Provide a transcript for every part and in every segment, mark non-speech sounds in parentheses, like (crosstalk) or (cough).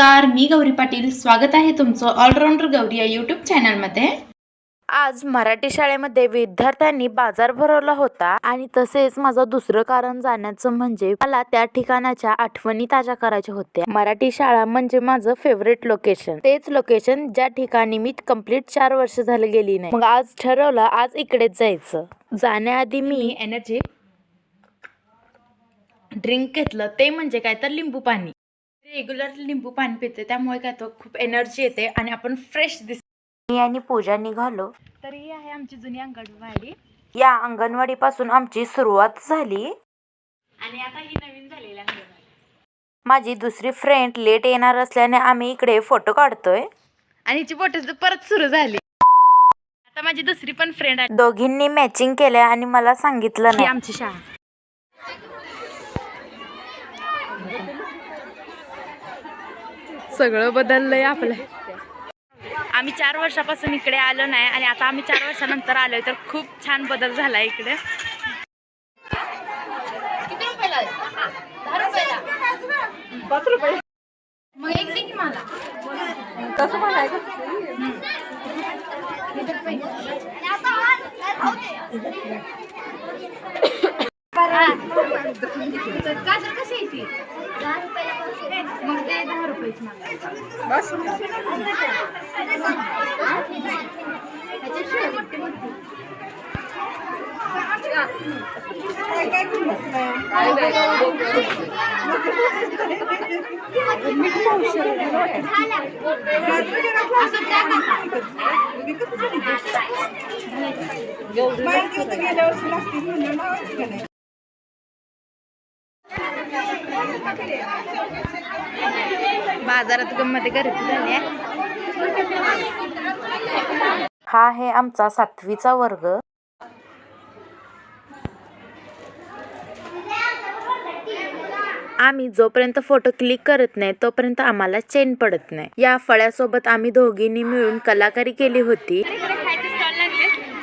नमस्कार मी गौरी पाटील. स्वागत आहे तुमचं ऑलराऊंडर गौरी या यूट्यूब चॅनलमध्ये आज मराठी शाळेमध्ये विद्यार्थ्यांनी बाजार भरवला होता आणि तसेच माझं दुसरं कारण जाण्याचं म्हणजे मला त्या ठिकाणाच्या आठवणी ताज्या करायच्या होत्या. मराठी शाळा म्हणजे माझं फेवरेट लोकेशन तेच लोकेशन ज्या ठिकाणी मी कंप्लीट चार वर्ष झाले गेली नाही. मग आज ठरवलं आज इकडेच जायचं. जाण्याआधी मी मी एनर्जी ड्रिंक घेतलं. ते म्हणजे काय तर लिंबू पाणी रेग्युलर लिंबू पाणी पिते त्यामुळे काय तो खूप एनर्जी येते आणि आपण फ्रेश दिसतो. मी आणि पूजा निघालो. तर ही आहे आमची जुनी अंगणवाडी. या अंगणवाडी पासून आमची सुरुवात झाली. आणि आता ही नवीन झालेली अंगणवाडी. माझी दुसरी फ्रेंड लेट येणार असल्याने आम्ही इकडे फोटो काढतोय. आणि हिची फोटोज परत सुरू झाली. आता माझी दुसरी पण फ्रेंड आली दोघींनी मॅचिंग केल्या आणि मला सांगितलं ही नाही. आमची शाळा. सगळं बदललंय आपलं. आम्ही चार वर्षापासून इकडे आलो नाही आणि आता आम्ही चार वर्षानंतर आलोय तर खूप छान बदल झाला इकडे. मग एक मला (coughs) (coughs) (coughs) गाजर कशी आहे ती मग ते ह्याच्याशिवाय मोठी मोठी असं त्या का? बाजारात गंमत गर्दी झाली आहे. हा आहे आमचा सातवीचा वर्ग. आम्ही जोपर्यंत फोटो क्लिक करत नाही तोपर्यंत आम्हाला चेन पडत नाही. या फळ्यासोबत आम्ही दोघींनी मिळून कलाकारी केली होती.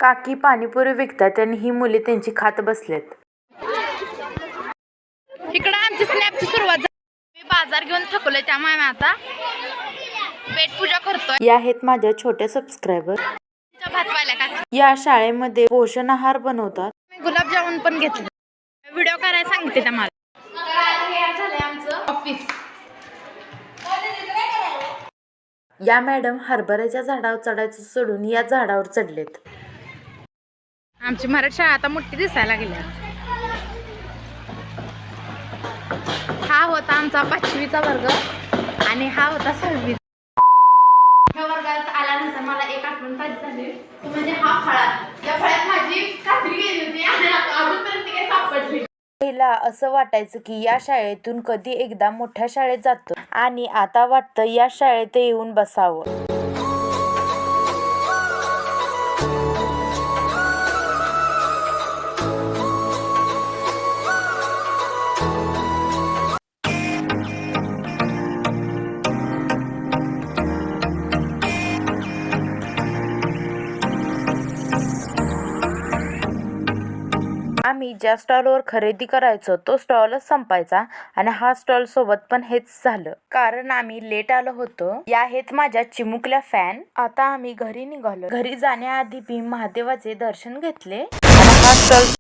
काकी पाणीपुरी विकतात आणि ही मुले त्यांची खात बसलेत इकडं आमची स्नॅपची सुरुवात झाली मी बाजार घेऊन थकलोय त्यामुळे आम्ही आता पेट पूजा करतोय. या आहेत माझ्या छोट्या सबस्क्रायबर तिचा भात पाहिला का? या शाळेमध्ये पोषण आहार बनवतात. मी गुलाबजामुन पण घेतले. व्हिडिओ करायला सांगते त्या मला. झालंय आमचं ऑफिस या मॅडम हरभऱ्याच्या झाडावर चढायचं सोडून या झाडावर चढलेत. आमची मराठी शाळा आता मोठी दिसायला गेली हा होता आमचा पाचवीचा वर्ग आणि हा होता सहावी. ह्या वर्गात आल्यानंतर मला एक आठवण झाली. म्हणजे हा फळा. या फळ्यात माझी कात्री गेली होती आणि अजूनपर्यंत ती काही सापडली पहिला असं वाटायचं की या शाळेतून कधी एकदा मोठ्या शाळेत जातो आणि आता वाटतं या शाळेत येऊन बसावं. आम्ही ज्या स्टॉलवर खरेदी करायचो तो स्टॉलच संपायचा आणि हा स्टॉल सोबत पण हेच झालं. कारण आम्ही लेट आलो होतो. या आहेत माझ्या चिमुकल्या फॅन. आता आम्ही घरी निघालो. घरी जाण्याआधी मी महादेवाचे दर्शन घेतले. आणि हा स्टॉल